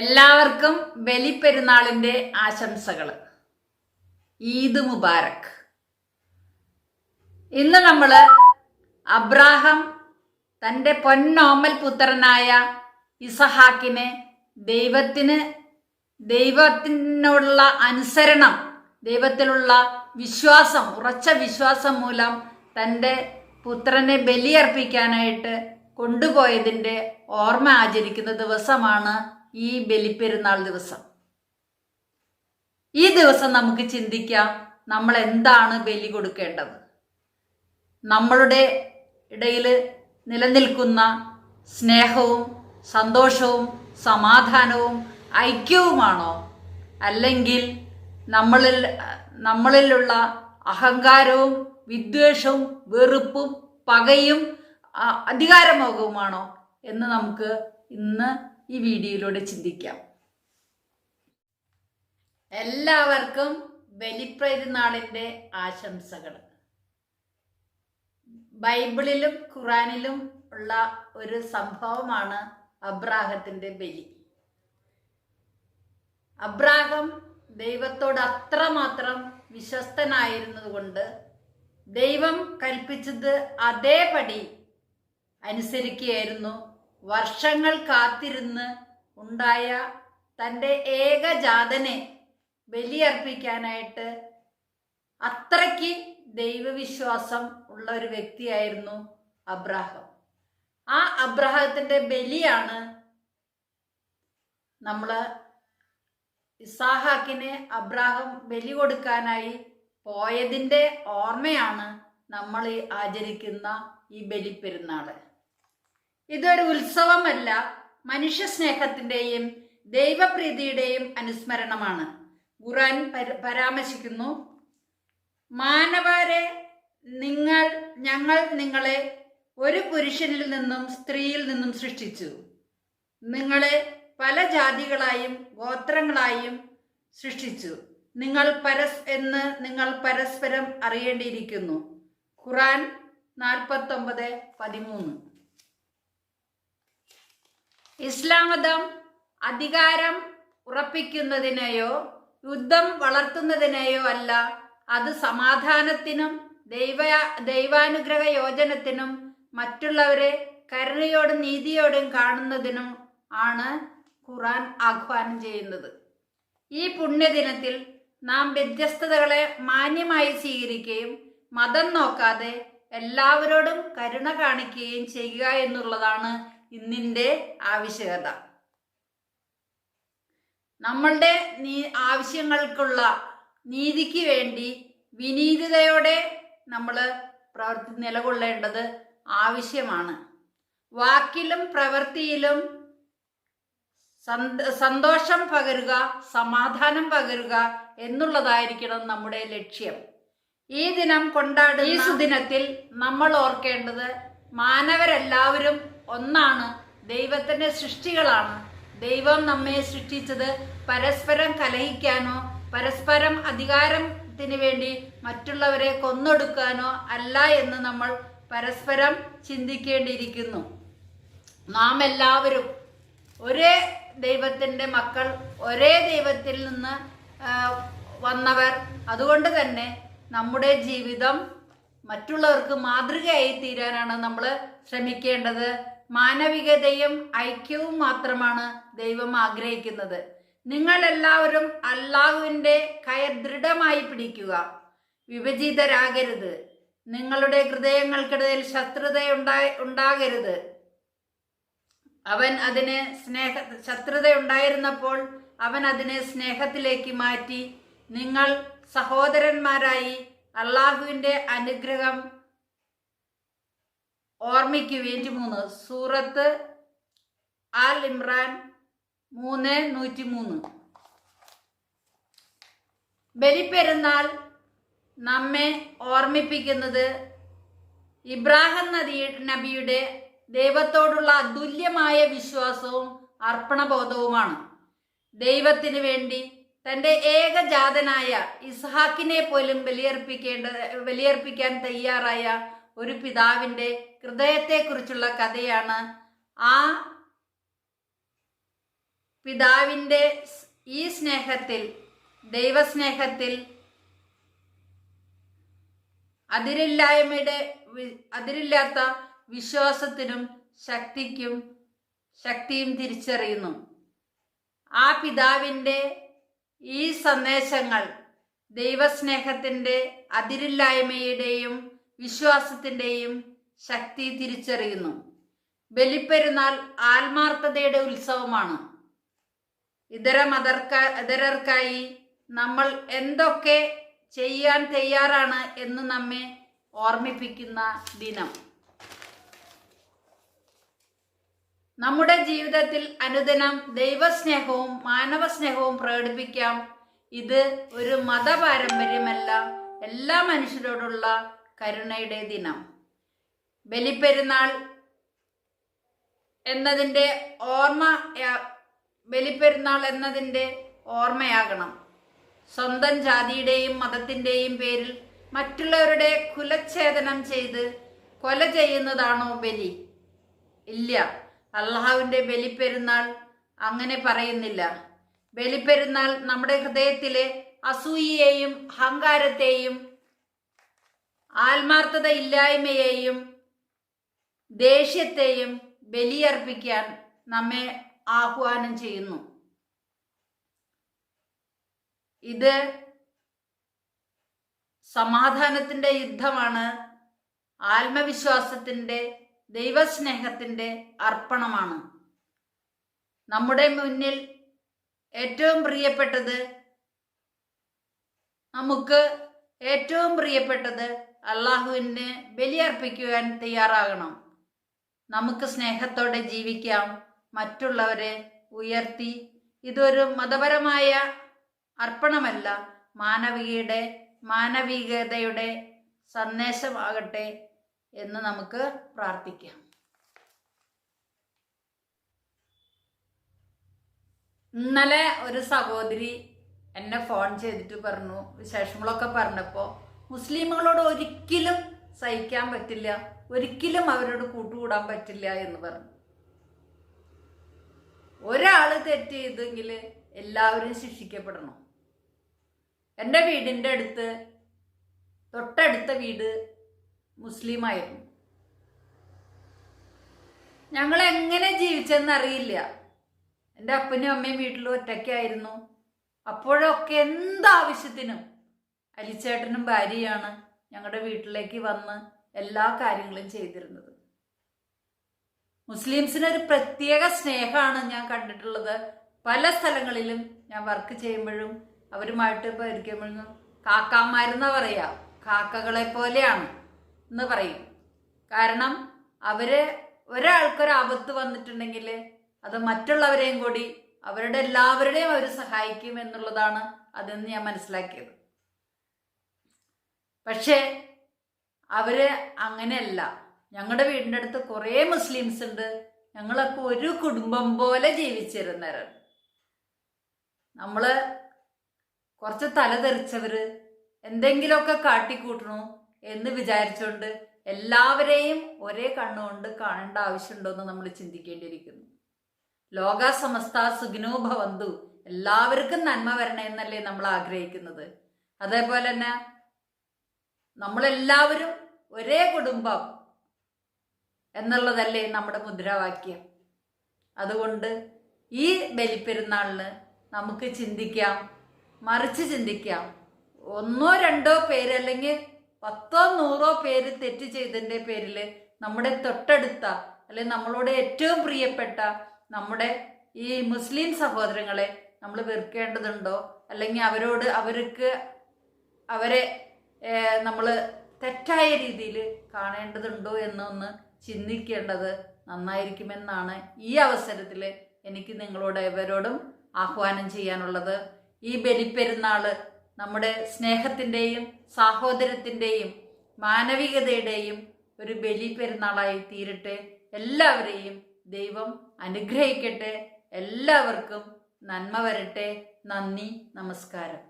എല്ലാവർക്കും ബലിപ്പെരുന്നാളിന്റെ ആശംസകൾ ഈദ് മുബാരക് ഇന്ന് നമ്മൾ അബ്രാഹം തന്റെ പൊന്നോമൽ പുത്രനായ ഇസഹാക്കിനെ ദൈവത്തിന് ദൈവത്തിനോടുള്ള അനുസരണം ദൈവത്തിലുള്ള വിശ്വാസം ഉറച്ച വിശ്വാസം മൂലം തന്റെ പുത്രനെ ബലിയർപ്പിക്കാനായിട്ട് കൊണ്ടുപോയതിന്റെ ഓർമ്മ ആചരിക്കുന്ന ദിവസമാണ് ഈ ബലിപ്പെരുന്നാൾ ദിവസം. ഈ ദിവസം നമുക്ക് ചിന്തിക്കാം നമ്മൾ എന്താണ് ബലി കൊടുക്കേണ്ടത്? നമ്മളുടെ ഇടയിൽ നിലനിൽക്കുന്ന സ്നേഹവും സന്തോഷവും സമാധാനവും ഐക്യവുമാണോ? അല്ലെങ്കിൽ നമ്മളിൽ നമ്മളിലുള്ള അഹങ്കാരവും വിദ്വേഷവും വെറുപ്പും പകയും അധികാരമോഹവുമാണോ എന്ന് നമുക്ക് ഇന്ന് ഈ വീഡിയോയിലൂടെ ചിന്തിക്കാം. എല്ലാവർക്കും ബലിപ്പെരുന്നാളിന്റെ ആശംസകൾ. ബൈബിളിലും ഖുറാനിലും ഉള്ള ഒരു സംഭവമാണ് അബ്രാഹത്തിന്റെ ബലി. അബ്രാഹം ദൈവത്തോട് അത്രമാത്രം വിശ്വസ്തനായിരുന്നതുകൊണ്ട് ദൈവം കൽപ്പിച്ചത് അതേപടി അനുസരിക്കുകയായിരുന്നു. വർഷങ്ങൾ കാത്തിരുന്ന് ഉണ്ടായ തന്റെ ഏകജാതനെ ബലിയർപ്പിക്കാനായിട്ട് അത്രയ്ക്ക് ദൈവവിശ്വാസം ഉള്ള ഒരു വ്യക്തിയായിരുന്നു അബ്രാഹം. ആ അബ്രാഹത്തിന്റെ ബലിയാണ് നമ്മൾ ഇസാഹാക്കിനെ അബ്രാഹം ബലി കൊടുക്കാനായി പോയതിന്റെ ഓർമ്മയാണ് നമ്മൾ ആചരിക്കുന്ന ഈ ബലിപ്പെരുന്നാൾ. ഇതൊരു ഉത്സവമല്ല മനുഷ്യ സ്നേഹത്തിന്റെയും ദൈവപ്രീതിയുടെയും അനുസ്മരണമാണ്. ഖുറാൻ പര- പരാമർശിക്കുന്നു മാനവരെ നിങ്ങൾ ഞങ്ങൾ നിങ്ങളെ ഒരു പുരുഷനിൽ നിന്നും സ്ത്രീയിൽ നിന്നും സൃഷ്ടിച്ചു. നിങ്ങളെ പല ജാതികളായും ഗോത്രങ്ങളായും സൃഷ്ടിച്ചു. നിങ്ങൾ പരസ് എന്ന് നിങ്ങൾ പരസ്പരം അറിയേണ്ടിയിരിക്കുന്നു. ഖുറാൻ നാൽപ്പത്തൊമ്പത് പതിമൂന്ന്. ഇസ്ലാം മതം അധികാരം ഉറപ്പിക്കുന്നതിനെയോ യുദ്ധം വളർത്തുന്നതിനെയോ അല്ല അത് സമാധാനത്തിനും ദൈവ ദൈവാനുഗ്രഹ യോജനത്തിനും മറ്റുള്ളവരെ കരുണയോടും നീതിയോടും കാണുന്നതിനും ആണ് ഖുറാൻ ആഹ്വാനം ചെയ്യുന്നത്. ഈ പുണ്യദിനത്തിൽ നാം വ്യത്യസ്തതകളെ മാന്യമായി സ്വീകരിക്കുകയും മതം നോക്കാതെ എല്ലാവരോടും കരുണ കാണിക്കുകയും ചെയ്യുക എന്നുള്ളതാണ് ഇന്നിന്റെ ആവശ്യകത. നമ്മളുടെ നീ ആവശ്യങ്ങൾക്കുള്ള നീതിക്ക് വേണ്ടി വിനീതയോടെ നമ്മൾ പ്രവർത്തി നിലകൊള്ളേണ്ടത് ആവശ്യമാണ്. വാക്കിലും പ്രവൃത്തിയിലും സന്തോഷം പകരുക സമാധാനം പകരുക എന്നുള്ളതായിരിക്കണം നമ്മുടെ ലക്ഷ്യം. ഈ ദിനം കൊണ്ടാടുന്ന ഈ സുദിനത്തിൽ നമ്മൾ ഓർക്കേണ്ടത് മാനവരെല്ലാവരും ഒന്നാണ് ദൈവത്തിന്റെ സൃഷ്ടികളാണ്. ദൈവം നമ്മെ സൃഷ്ടിച്ചത് പരസ്പരം കലഹിക്കാനോ പരസ്പരം അധികാരത്തിന് വേണ്ടി മറ്റുള്ളവരെ കൊന്നൊടുക്കാനോ അല്ല എന്ന് നമ്മൾ പരസ്പരം ചിന്തിക്കേണ്ടിയിരിക്കുന്നു. നാം എല്ലാവരും ഒരേ ദൈവത്തിന്റെ മക്കൾ ഒരേ ദൈവത്തിൽ നിന്ന് വന്നവർ. അതുകൊണ്ട് തന്നെ നമ്മുടെ ജീവിതം മറ്റുള്ളവർക്ക് മാതൃകയായി തീരാനാണ് നമ്മൾ ശ്രമിക്കേണ്ടത്. മാനവികതയും ഐക്യവും മാത്രമാണ് ദൈവം ആഗ്രഹിക്കുന്നത്. നിങ്ങൾ എല്ലാവരും അള്ളാഹുവിന്റെ കയർ ദൃഢമായി പിടിക്കുക. വിഭജിതരാകരുത്. നിങ്ങളുടെ ഹൃദയങ്ങൾക്കിടയിൽ ശത്രുത ഉണ്ടായി ഉണ്ടാകരുത്. അവൻ അതിനെ സ്നേഹ ശത്രുത ഉണ്ടായിരുന്നപ്പോൾ അവൻ അതിനെ സ്നേഹത്തിലേക്ക് മാറ്റി. നിങ്ങൾ സഹോദരന്മാരായി അള്ളാഹുവിന്റെ അനുഗ്രഹം ഓർമ്മിക്കുവേണ്ടി മൂന്ന്. സൂറത്ത് അൽ ഇമ്രാൻ മൂന്ന് നൂറ്റി മൂന്ന് ബലിപ്പെരുന്നാൾ നമ്മെ ഓർമ്മിപ്പിക്കുന്നത് ഇബ്രാഹിം നദി നബിയുടെ ദൈവത്തോടുള്ള അതുല്യമായ വിശ്വാസവും അർപ്പണബോധവുമാണ്. ദൈവത്തിന് വേണ്ടി തന്റെ ഏകജാതനായ ഇസ്ഹാക്കിനെ പോലും ബലിയർപ്പിക്കേണ്ട ബലിയർപ്പിക്കാൻ തയ്യാറായ ഒരു പിതാവിന്റെ ഹൃദയത്തെക്കുറിച്ചുള്ള കഥയാണ് ആ പിതാവിന്റെ ഈ സ്നേഹത്തിൽ ദൈവസ്നേഹത്തിൽ അതിരില്ലായ്മയുടെ അതിരില്ലാത്ത വിശ്വാസത്തിനും ശക്തിക്കും ശക്തിയും തിരിച്ചറിയുന്നു. ആ പിതാവിന്റെ ഈ സന്ദേശങ്ങൾ ദൈവസ്നേഹത്തിന്റെ അതിരില്ലായ്മയുടെയും വിശ്വാസത്തിന്റെയും ശക്തി തിരിച്ചറിയുന്നു. ബലിപ്പെരുന്നാൾ ആത്മാർത്ഥതയുടെ ഉത്സവമാണ്. ഇതര മതർക്കാ ഇതരർക്കായി നമ്മൾ എന്തൊക്കെ ചെയ്യാൻ തയ്യാറാണ് എന്ന് നമ്മെ ഓർമ്മിപ്പിക്കുന്ന ദിനം. നമ്മുടെ ജീവിതത്തിൽ അനുദിനം ദൈവസ്നേഹവും മാനവസ്നേഹവും പ്രകടിപ്പിക്കാം. ഇത് ഒരു മതപാരമ്പര്യമല്ല എല്ലാ മനുഷ്യരോടുള്ള കരുണയുടെ ദിനം. ബലിപ്പെരുന്നാൾ എന്നതിന്റെ ഓർമ്മ ബലിപ്പെരുന്നാൾ എന്നതിന്റെ ഓർമ്മയാകണം. സ്വന്തം ജാതിയുടെയും മതത്തിന്റെയും പേരിൽ മറ്റുള്ളവരുടെ കുലച്ഛേദനം ചെയ്ത് കൊല ചെയ്യുന്നതാണോ ബലി? ഇല്ല. അള്ളാഹുവിന്റെ ബലിപ്പെരുന്നാൾ അങ്ങനെ പറയുന്നില്ല. ബലിപ്പെരുന്നാൾ നമ്മുടെ ഹൃദയത്തിലെ അസൂയയെയും അഹങ്കാരത്തെയും ആത്മാർത്ഥത ഇല്ലായ്മയെയും ദേഷ്യത്തെയും ബലിയർപ്പിക്കാൻ നമ്മെ ആഹ്വാനം ചെയ്യുന്നു. ഇത് സമാധാനത്തിന്റെ യുദ്ധമാണ് ആത്മവിശ്വാസത്തിന്റെ ദൈവസ്നേഹത്തിന്റെ അർപ്പണമാണ്. നമ്മുടെ മുന്നിൽ ഏറ്റവും പ്രിയപ്പെട്ടത് നമുക്ക് ഏറ്റവും പ്രിയപ്പെട്ടത് അള്ളാഹുവിന് ബലിയർപ്പിക്കുവാൻ തയ്യാറാകണം. നമുക്ക് സ്നേഹത്തോടെ ജീവിക്കാം. മറ്റുള്ളവരെ ഉയർത്തി. ഇതൊരു മതപരമായ അർപ്പണമല്ല. മാനവികയുടെ മാനവികതയുടെ സന്ദേശമാകട്ടെ എന്ന് നമുക്ക് പ്രാർത്ഥിക്കാം. ഇന്നലെ ഒരു സഹോദരി എന്നെ ഫോൺ ചെയ്തിട്ട് പറഞ്ഞു. വിശേഷങ്ങളൊക്കെ പറഞ്ഞപ്പോൾ മുസ്ലിമുകളോട് ഒരിക്കലും സഹിക്കാൻ പറ്റില്ല. ഒരിക്കലും അവരോട് കൂട്ടുകൂടാൻ പറ്റില്ല എന്ന് പറഞ്ഞു. ഒരാൾ തെറ്റ് ചെയ്തെങ്കിൽ എല്ലാവരും ശിക്ഷിക്കപ്പെടണം. എന്റെ വീടിന്റെ അടുത്ത് തൊട്ടടുത്ത വീട് മുസ്ലിമായിരുന്നു. ഞങ്ങൾ എങ്ങനെ ജീവിച്ചെന്ന് അറിയില്ല. എന്റെ അപ്പനും അമ്മയും വീട്ടിൽ ഒറ്റയ്ക്കായിരുന്നു. അപ്പോഴൊക്കെ എന്താവശ്യത്തിനും അലിച്ചേട്ടനും ഭാര്യയാണ് ഞങ്ങളുടെ വീട്ടിലേക്ക് വന്ന് എല്ലാ കാര്യങ്ങളും ചെയ്തിരുന്നത്. മുസ്ലിംസിന് ഒരു പ്രത്യേക സ്നേഹമാണ് ഞാൻ കണ്ടിട്ടുള്ളത്. പല സ്ഥലങ്ങളിലും ഞാൻ വർക്ക് ചെയ്യുമ്പോഴും അവരുമായിട്ട് പരിക്കുമ്പോഴും കാക്കാമാരെന്ന പറയാ കാക്കകളെ പോലെയാണ് എന്ന് പറയും. കാരണം അവർ ഒരാൾക്കൊരു ആപത്ത് വന്നിട്ടുണ്ടെങ്കിൽ അത് മറ്റുള്ളവരെയും കൂടി അവരുടെ എല്ലാവരുടെയും അവർ സഹായിക്കും എന്നുള്ളതാണ് അതെന്ന് ഞാൻ മനസ്സിലാക്കിയത്. പക്ഷേ അവർ അങ്ങനെയല്ല. ഞങ്ങളുടെ വീടിന്റെ അടുത്ത് കുറേ മുസ്ലിംസ് ഉണ്ട് ഞങ്ങളൊക്കെ ഒരു കുടുംബം പോലെ ജീവിച്ചിരുന്നവരാണ്. നമ്മൾ കുറച്ച് തല തെറിച്ചവര് എന്തെങ്കിലുമൊക്കെ കാട്ടിക്കൂട്ടണു എന്ന് വിചാരിച്ചുകൊണ്ട് എല്ലാവരെയും ഒരേ കണ്ണുകൊണ്ട് കാണേണ്ട ആവശ്യമുണ്ടോയെന്ന് നമ്മൾ ചിന്തിക്കേണ്ടിയിരിക്കുന്നു. ലോക സമസ്ത സുഖിനോ ഭവന്തു. എല്ലാവർക്കും നന്മ വരണേ എന്നല്ലേ നമ്മൾ ആഗ്രഹിക്കുന്നത്. അതേപോലെ തന്നെ നമ്മളെല്ലാവരും ഒരേ കുടുംബം എന്നുള്ളതല്ലേ നമ്മുടെ മുദ്രാവാക്യം. അതുകൊണ്ട് ഈ ബലിപ്പെരുന്നാളിന് നമുക്ക് ചിന്തിക്കാം മറിച്ച് ചിന്തിക്കാം. ഒന്നോ രണ്ടോ പേര് അല്ലെങ്കിൽ പത്തോ നൂറോ പേര് തെറ്റ് ചെയ്തതിന്റെ പേരിൽ നമ്മുടെ തൊട്ടടുത്ത അല്ലെ നമ്മളോട് ഏറ്റവും പ്രിയപ്പെട്ട നമ്മുടെ ഈ മുസ്ലിം സഹോദരങ്ങളെ നമ്മൾ വെറുക്കേണ്ടതുണ്ടോ? അല്ലെങ്കിൽ അവരോട് അവർക്ക് അവരെ നമ്മൾ തെറ്റായ രീതിയിൽ കാണേണ്ടതുണ്ടോ എന്നൊന്ന് ചിന്തിക്കേണ്ടത് നന്നായിരിക്കുമെന്നാണ് ഈ അവസരത്തിൽ എനിക്ക് നിങ്ങളോട് എവരോടും ആഹ്വാനം ചെയ്യാനുള്ളത്. ഈ ബലിപ്പെരുന്നാൾ നമ്മുടെ സ്നേഹത്തിന്റെയും സാഹോദര്യത്തിന്റെയും മാനവികതയുടെയും ഒരു ബലി പെരുന്നാളായി തീരട്ടെ. എല്ലാവരെയും ദൈവം അനുഗ്രഹിക്കട്ടെ. എല്ലാവർക്കും നന്മ വരട്ടെ. നന്ദി നമസ്കാരം.